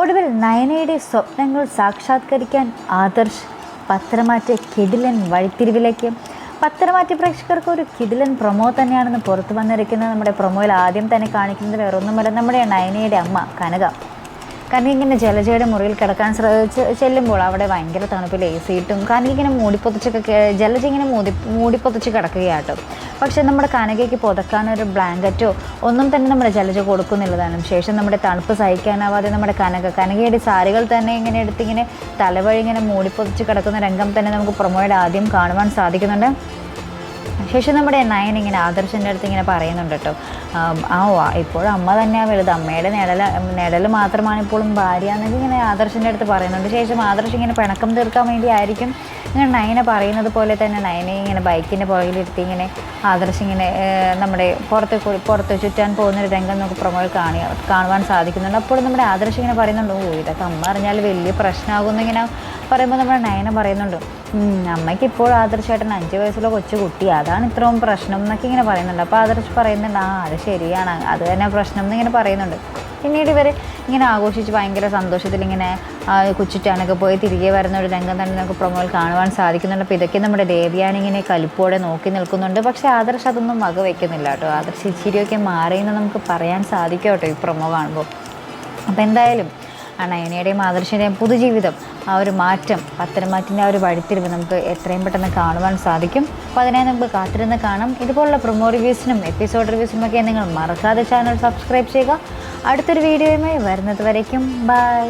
ഒടുവിൽ നയനയുടെ സ്വപ്നങ്ങൾ സാക്ഷാത്കരിക്കാൻ ആദർശ് പത്രമാറ്റ കിടിലൻ വഴിത്തിരിവിലേക്ക്. പത്രമാറ്റ പ്രേക്ഷകർക്ക് ഒരു കിടിലൻ പ്രൊമോ തന്നെയാണെന്ന് പുറത്തു വന്നിരിക്കുന്നത് നമ്മുടെ പ്രൊമോയിൽ ആദ്യം തന്നെ കാണിക്കുന്നത് വേറൊന്നുമല്ല നമ്മുടെ നയനയുടെ അമ്മ കനക. കനക ഇങ്ങനെ ജലജയുടെ മുറിയിൽ കിടക്കാൻ ശ്രമിച്ച് ചെല്ലുമ്പോൾ അവിടെ ഭയങ്കര തണുപ്പിൽ എ സി ഇട്ടും. കാരണം ഇങ്ങനെ മൂടിപ്പൊതിച്ചൊക്കെ ജലജ ഇങ്ങനെ മൂടി മൂടിപ്പൊതിച്ച് കിടക്കുകയാട്ടോ. പക്ഷേ നമ്മുടെ കനകയ്ക്ക് പുതക്കാനൊരു ബ്ലാങ്കറ്റോ ഒന്നും തന്നെ നമ്മുടെ ജലജ കൊടുക്കുന്നില്ലതാണ് ശേഷം നമ്മുടെ തണുപ്പ് സഹിക്കാനാവാതെ നമ്മുടെ കനക കനകയുടെ സാരികൾ തന്നെ ഇങ്ങനെ എടുത്തിങ്ങനെ തലവഴി ഇങ്ങനെ മൂടിപ്പൊതിച്ച് കിടക്കുന്ന രംഗം തന്നെ നമുക്ക് പ്രൊമോയുടെ ആദ്യം കാണുവാൻ സാധിക്കുന്നുണ്ട്. ശേഷം നമ്മുടെ നയൻ ഇങ്ങനെ ആദർശന്റെ അടുത്ത് ഇങ്ങനെ പറയുന്നുണ്ട് കേട്ടോ. ആം, ഇപ്പോഴും അമ്മ തന്നെയാണ് വലുത്. അമ്മയുടെ നിഴൽ നിഴൽ മാത്രമാണ് ഇപ്പോഴും ഭാര്യ എന്നൊക്കെ ഇങ്ങനെ ആദർശന്റെ അടുത്ത് പറയുന്നുണ്ട്. ശേഷം ആദർശ് ഇങ്ങനെ പിണക്കം തീർക്കാൻ വേണ്ടി ആയിരിക്കും ഇങ്ങനെ നയനെ പറയുന്നത് പോലെ തന്നെ നയനെ ഇങ്ങനെ ബൈക്കിന്റെ പുറകിലിരുത്തി ഇങ്ങനെ ആദർശ് ഇങ്ങനെ നമ്മുടെ പുറത്ത് പുറത്ത് ചുറ്റാൻ പോകുന്നൊരു രംഗം നമുക്ക് പ്രൊമോയിൽ കാണി കാണുവാൻ സാധിക്കുന്നുണ്ട്. അപ്പോൾ നമ്മുടെ ആദർശ് ഇങ്ങനെ പറയുന്നുണ്ട്. ഓ ഇതൊക്കെ അമ്മ അറിഞ്ഞാൽ വലിയ പ്രശ്നമാകുമെന്ന് ഇങ്ങനെ പറയുമ്പോൾ നമ്മുടെ നയനെ പറയുന്നുണ്ട്. "ഉം, അമ്മയ്ക്ക് ഇപ്പോൾ ആദർശമായിട്ട് അഞ്ച് വയസ്സുള്ള കൊച്ചു കുട്ടി. അതാണ് ഇത്രയും പ്രശ്നം എന്നൊക്കെ ഇങ്ങനെ പറയുന്നുണ്ട്. അപ്പോൾ ആദർശ് പറയുന്നുണ്ട് ആ അത് ശരിയാണ്. അത് തന്നെ പ്രശ്നം എന്നിങ്ങനെ പറയുന്നുണ്ട്. പിന്നീട് ഇവർ ഇങ്ങനെ ആഘോഷിച്ച് ഭയങ്കര സന്തോഷത്തിൽ ഇങ്ങനെ കുച്ചിട്ടാനൊക്കെ പോയി തിരികെ വരുന്ന ഒരു രംഗം തന്നെ നമുക്ക് പ്രൊമോയിൽ കാണുവാൻ സാധിക്കുന്നുണ്ട്. അപ്പോൾ ഇതൊക്കെ നമ്മുടെ ദേവിയാനിങ്ങനെ കലിപ്പോടെ നോക്കി നിൽക്കുന്നുണ്ട്. പക്ഷേ ആദർശ് അതൊന്നും വക വയ്ക്കുന്നില്ല കേട്ടോ. ആദർശ് ഇച്ചിരിയൊക്കെ മാറിയെന്ന് നമുക്ക് പറയാൻ സാധിക്കും കേട്ടോ ഈ പ്രൊമോ കാണുമ്പോൾ. അപ്പോൾ എന്തായാലും ആ നയനയുടെയും പുതുജീവിതം ആ ഒരു മാറ്റം പത്തനംമാറ്റിന്റെ ആ ഒരു വഴിത്തിരിവ് നമുക്ക് എത്രയും പെട്ടെന്ന് കാണുവാൻ സാധിക്കും. അപ്പോൾ അതിനായി നമുക്ക് കാത്തിരുന്ന് കാണാം. ഇതുപോലുള്ള പ്രൊമോ റിവ്യൂസിനും എപ്പിസോഡ് റിവ്യൂസിനും ഒക്കെ നിങ്ങൾ മറക്കാതെ ചാനൽ സബ്സ്ക്രൈബ് ചെയ്യുക. അടുത്തൊരു വീഡിയോയുമായി വരുന്നത് വരയ്ക്കും. ബൈ